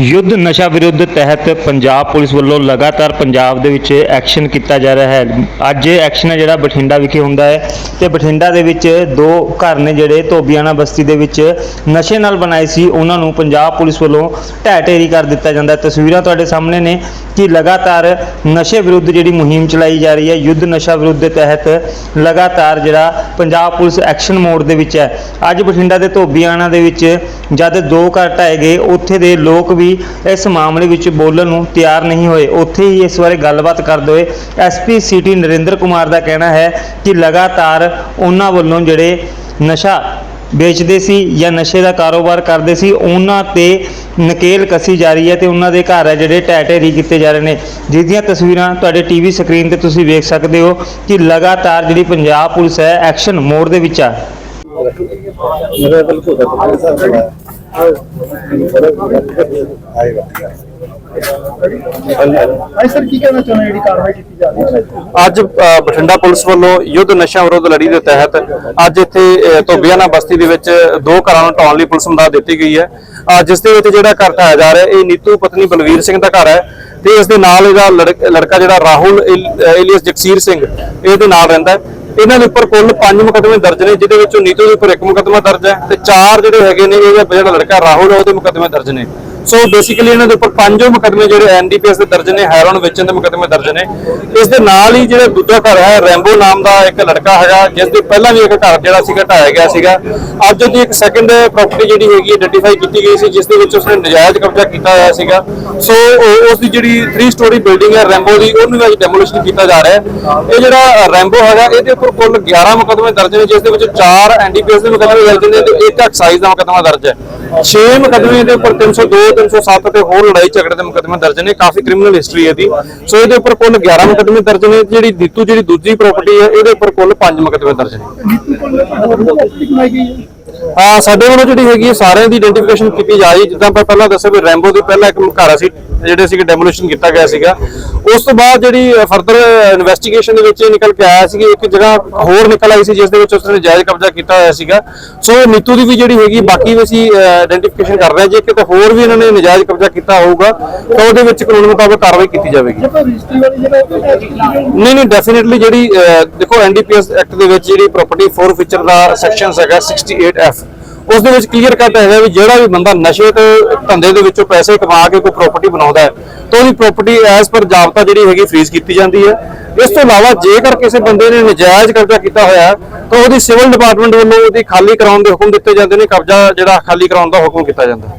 ਯੁੱਧ ਨਸ਼ਾ ਵਿਰੁੱਧ ਤਹਿਤ ਪੰਜਾਬ ਪੁਲਿਸ ਵੱਲੋਂ ਲਗਾਤਾਰ ਪੰਜਾਬ ਦੇ ਵਿੱਚ ਐਕਸ਼ਨ ਕੀਤਾ ਜਾ ਰਿਹਾ ਹੈ। ਅੱਜ ਇਹ ਐਕਸ਼ਨ ਹੈ ਜਿਹੜਾ ਬਠਿੰਡਾ ਵਿਖੇ ਹੁੰਦਾ ਹੈ ਤੇ ਬਠਿੰਡਾ ਦੇ ਵਿੱਚ ਦੋ ਘਰ ਨੇ ਜਿਹੜੇ ਧੋਬੀਆਣਾ ਬਸਤੀ ਦੇ ਵਿੱਚ ਨਸ਼ੇ ਨਾਲ ਬਣਾਏ ਸੀ। ਉਹਨਾਂ ਨੂੰ ਪੰਜਾਬ ਪੁਲਿਸ ਵੱਲੋਂ ਢਹਿ ਢੇਰੀ ਕਰ ਦਿੱਤਾ ਜਾਂਦਾ ਹੈ। ਤਸਵੀਰਾਂ ਤੁਹਾਡੇ ਸਾਹਮਣੇ ਨੇ ਕਿ ਲਗਾਤਾਰ ਨਸ਼ੇ ਵਿਰੁੱਧ ਜਿਹੜੀ ਮੁਹਿੰਮ ਚਲਾਈ ਜਾ ਰਹੀ ਹੈ। ਯੁੱਧ ਨਸ਼ਾ ਵਿਰੁੱਧ ਦੇ ਤਹਿਤ ਲਗਾਤਾਰ ਜਿਹੜਾ ਪੰਜਾਬ ਪੁਲਿਸ ਐਕਸ਼ਨ ਮੋਡ ਦੇ ਵਿੱਚ ਹੈ। ਅੱਜ ਬਠਿੰਡਾ ਦੇ ਧੋਬੀਆਣਾ ਦੇ ਵਿੱਚ ਜਦ ਦੋ ਘਰ ਢਾਏ ਗਏ, ਉੱਥੇ ਦੇ ਲੋਕ ਵੀ ਇਸ ਮਾਮਲੇ ਵਿੱਚ ਬੋਲਣ ਨੂੰ ਤਿਆਰ ਨਹੀਂ ਹੋਏ। ਉੱਥੇ ਹੀ ਇਸ ਬਾਰੇ ਗੱਲਬਾਤ ਕਰਦੇ ਹੋਏ ਐਸਪੀ ਸਿਟੀ ਨਰਿੰਦਰ ਕੁਮਾਰ ਦਾ ਕਹਿਣਾ ਹੈ ਕਿ ਲਗਾਤਾਰ ਉਹਨਾਂ ਵੱਲੋਂ ਜਿਹੜੇ ਨਸ਼ਾ ਵੇਚਦੇ ਸੀ ਜਾਂ ਨਸ਼ੇ ਦਾ ਕਾਰੋਬਾਰ ਕਰਦੇ ਸੀ, ਉਹਨਾਂ ਤੇ ਨਕੇਲ ਕੱਸੀ ਜਾ ਰਹੀ ਹੈ ਤੇ ਉਹਨਾਂ ਦੇ ਘਰ ਹੈ ਜਿਹੜੇ ਢਹਿ ਢੇਰੀ ਕੀਤੇ ਜਾ ਰਹੇ ਨੇ। ਜਿਸ ਦੀਆਂ ਤਸਵੀਰਾਂ ਤੁਹਾਡੇ ਟੀਵੀ ਸਕਰੀਨ ਤੇ ਤੁਸੀਂ ਵੇਖ ਸਕਦੇ ਹੋ ਕਿ ਲਗਾਤਾਰ ਜਿਹੜੀ ਪੰਜਾਬ ਪੁਲਿਸ ਹੈ, ਐਕਸ਼ਨ ਮੋਡ ਦੇ ਵਿੱਚ ਆ। ਅੱਜ ਬਠਿੰਡਾ ਪੁਲਿਸ ਵੱਲੋਂ ਯੁੱਧ ਨਸ਼ਾ ਵਿਰੋਧ ਲੜੀ ਦੇ ਤਹਿਤ ਅੱਜ ਇੱਥੇ ਤੋਬਿਆਨਾ ਬਸਤੀ ਦੇ ਵਿੱਚ ਦੋ ਘਰਾਂ ਨੂੰ ਟਾਉਣ ਲਈ ਪੁਲਿਸ ਮਦਦ ਦਿੱਤੀ ਗਈ ਹੈ। ਜਿਸ ਦੇ ਵਿੱਚ ਜਿਹੜਾ ਘਰ ਢਾਇਆ ਜਾ ਰਿਹਾ, ਇਹ ਨੀਤੂ ਪਤਨੀ ਬਲਵੀਰ ਸਿੰਘ ਦਾ ਘਰ ਹੈ ਤੇ ਇਸ ਦੇ ਨਾਲ ਇਹਦਾ ਲੜਕਾ ਜਿਹੜਾ ਰਾਹੁਲ ਇਲੀਅਸ ਜਗਸੀਰ ਸਿੰਘ ਇਹਦੇ ਨਾਲ ਰਹਿੰਦਾ ਇਹਨਾਂ ਦੇ ਉੱਪਰ ਕੁੱਲ 5 ਮੁਕੱਦਮੇ ਦਰਜ ਨੇ, ਜਿਹਦੇ ਵਿੱਚੋਂ ਨੀਤੂ ਦੇ ਉੱਪਰ ਇੱਕ ਮੁਕੱਦਮਾ ਦਰਜ ਹੈ ਤੇ ਚਾਰ ਜਿਹੜੇ ਹੈਗੇ ਨੇ, ਇਹ ਜਿਹੜਾ ਲੜਕਾ ਰਾਹੁਲ ਹੈ, ਉਹਦੇ ਮੁਕੱਦਮੇ ਦਰਜ ਨੇ। ਸੋ ਬੇਸਿਕਲੀ ਇਹਨਾਂ ਦੇ ਉੱਪਰ ਪੰਜੋ ਮੁਕੱਦਮੇ ਜਿਹੜੇ ਐਨਡੀਪੀਐਸ ਦੇ ਦਰਜ ਨੇ, ਹੈਰੋਨ ਵੇਚਣ ਦੇ ਮੁਕੱਦਮੇ ਦਰਜ ਨੇ। ਇਸ ਦੇ ਨਾਲ ਹੀ ਜਿਹੜਾ ਦੂਜਾ ਘਰ ਹੈ, ਰੈਂਬੋ ਨਾਮ ਦਾ ਇੱਕ ਲੜਕਾ ਹੈਗਾ, ਜਿਸ ਦੇ ਪਹਿਲਾਂ ਵੀ ਇੱਕ ਘਰ ਜਿਹੜਾ ਸੀਗਾ, ਢਾਇਆ ਗਿਆ ਸੀਗਾ। ਅੱਜ ਉਹਦੀ ਇੱਕ ਸੈਕੰਡ ਪ੍ਰਾਪਰਟੀ ਜਿਹੜੀ ਹੈਗੀ ਆਇਡੈਂਟੀਫਾਈ ਕੀਤੀ ਗਈ ਸੀ, ਜਿਸ ਦੇ ਵਿੱਚ ਉਸਨੇ ਨਜਾਇਜ਼ ਕਬਜ਼ਾ ਕੀਤਾ ਹੋਇਆ ਸੀਗਾ। ਸੋ ਉਹ- ਉਸ ਦੀ ਜਿਹੜੀ 3 ਸਟੋਰੀ ਬਿਲਡਿੰਗ ਹੈ, ਰੈਂਬੋ ਦੀ, ਉਹਨੂੰ ਵੀ ਅੱਜ ਡੈਮੋਲਿਸ਼ਨ ਕੀਤਾ ਜਾ ਰਿਹਾ ਹੈ। ਇਹ ਜਿਹੜਾ ਰੈਂਬੋ ਹੈਗਾ, ਇਹਦੇ ਉੱਪਰ ਕੁੱਲ 11 ਮੁਕੱਦਮੇ ਦਰਜ ਨੇ, ਜਿਸ ਦੇ ਵਿੱਚ 4 ਐਨਡੀਪੀਐਸ ਦੇ ਮੁਕੱਦਮੇ ਦਰਜ ਨੇ ਤੇ ਇੱਕ ਐਕਸਾਈਜ਼ ਦਾ ਮੁਕੱਦਮਾ ਦਰਜ ਹੈ। 6 ਮੁਕਦਮੇ ਦੇ ਉੱਪਰ 302 307 ਤੇ ਹੋਰ ਲੜਾਈ ਝਗੜੇ ਦੇ ਮੁਕਦਮੇ ਦਰਜ ਨੇ, ਕਾਫੀ ਕ੍ਰਿਮੀਨਲ ਹਿਸਟਰੀ ਇਹਦੀ। ਸੋ ਇਹਦੇ ਉੱਪਰ ਕੁੱਲ 11 ਮੁਕੱਦਮੇ ਦਰਜ ਨੇ, ਜਿਹੜੀ ਦੀਤੂ, ਜਿਹੜੀ ਦੂਜੀ ਪ੍ਰਾਪਰਟੀ ਹੈ, ਇਹਦੇ ਉੱਪਰ ਕੁੱਲ 5 ਮੁਕੱਦਮੇ ਦਰਜ ਨੇ। ਹਾਂ ਸਾਡੇ ਵੱਲੋਂ ਜਿਹੜੀ ਹੈਗੀ ਹੈ ਸਾਰਿਆਂ ਦੀ ਆਇਡੈਂਟੀਫਿਕੇਸ਼ਨ ਕੀਤੀ ਜਾ ਰਹੀ ਜਿੱਦਾਂ ਆਪਾਂ ਪਹਿਲਾਂ ਦੱਸਿਆ ਵੀ ਰੈਂਬੋ ਦੀ ਪਹਿਲਾਂ ਇੱਕ ਘਰ ਸੀ ਜਿਹੜੇ ਸੀਗੇ ਡੈਮੋਲੀਸ਼ਨ ਕੀਤਾ ਗਿਆ ਸੀਗਾ। ਉਸ ਤੋਂ ਬਾਅਦ ਜਿਹੜੀ ਫਰਦਰ ਇਨਵੈਸਟੀਗੇਸ਼ਨ ਦੇ ਵਿੱਚ ਇਹ ਨਿਕਲ ਕੇ ਆਇਆ ਸੀ ਕਿ ਇੱਕ ਜਗ੍ਹਾ ਹੋਰ ਨਿਕਲ ਆਈ ਸੀ ਜਿਸ ਦੇ ਵਿੱਚ ਉਸਨੇ ਜਾਇਜ਼ ਕਬਜ਼ਾ ਕੀਤਾ ਹੋਇਆ ਸੀਗਾ। ਸੋ ਨੀਤੂ ਦੀ ਵੀ ਜਿਹੜੀ ਹੈਗੀ ਬਾਕੀ ਵੀ ਅਸੀਂ ਆਇਡੈਂਟੀਫਿਕੇਸ਼ਨ ਕਰ ਰਹੇ ਹਾਂ। ਜੇ ਕਿਤੇ ਹੋਰ ਵੀ ਇਹਨਾਂ ਨੇ ਨਜਾਇਜ਼ ਕਬਜ਼ਾ ਕੀਤਾ ਹੋਊਗਾ ਤਾਂ ਉਹਦੇ ਵਿੱਚ ਕਾਨੂੰਨ ਮੁਤਾਬਕ ਕਾਰਵਾਈ ਕੀਤੀ ਜਾਵੇਗੀ। ਨਹੀਂ। ਨਹੀਂ ਡੈਫੀਨਿਟਲੀ ਜਿਹੜੀ ਦੇਖੋ ਐਨਡੀਪੀਐਸ ਐਕਟ ਦੇ ਵਿੱਚ ਜਿਹੜੀ ਪ੍ਰਾਪਰਟੀ ਫੋਰਫੀਚਰ ਦਾ ਸੈਕਸ਼ਨ ਹੈਗਾ 68F ਉਸ ਦੇ ਵਿੱਚ ਕਲੀਅਰ ਕੱਟ ਹੈਗਾ ਵੀ ਜਿਹੜਾ ਵੀ ਬੰਦਾ ਨਸ਼ੇ ਤੇ ਧੰਦੇ ਦੇ ਵਿੱਚੋਂ ਪੈਸੇ ਕਮਾ ਕੇ ਕੋਈ ਪ੍ਰਾਪਰਟੀ ਬਣਾਉਂਦਾ ਹੈ, ਤਾਂ ਉਹਦੀ ਪ੍ਰਾਪਰਟੀ ਐਸ ਪਰ ਜਾਬਤਾ ਜਿਹੜੀ ਹੈਗੀ ਫ੍ਰੀਜ਼ ਕੀਤੀ ਜਾਂਦੀ ਹੈ। ਇਸ ਤੋਂ ਇਲਾਵਾ ਜੇਕਰ ਕਿਸੇ ਬੰਦੇ ਨੇ ਨਜਾਇਜ਼ ਕਬਜ਼ਾ ਕੀਤਾ ਹੋਇਆ ਤਾਂ ਉਹਦੀ ਸਿਵਲ ਡਿਪਾਰਟਮੈਂਟ ਵੱਲੋਂ ਉਹਦੀ ਖਾਲੀ ਕਰਾਉਣ ਦੇ ਹੁਕਮ ਦਿੱਤੇ ਜਾਂਦੇ ਨੇ, ਕਬਜ਼ਾ ਜਿਹੜਾ ਖਾਲੀ ਕਰਾਉਣ ਦਾ ਹੁਕਮ ਕੀਤਾ ਜਾਂਦਾ ਹੈ।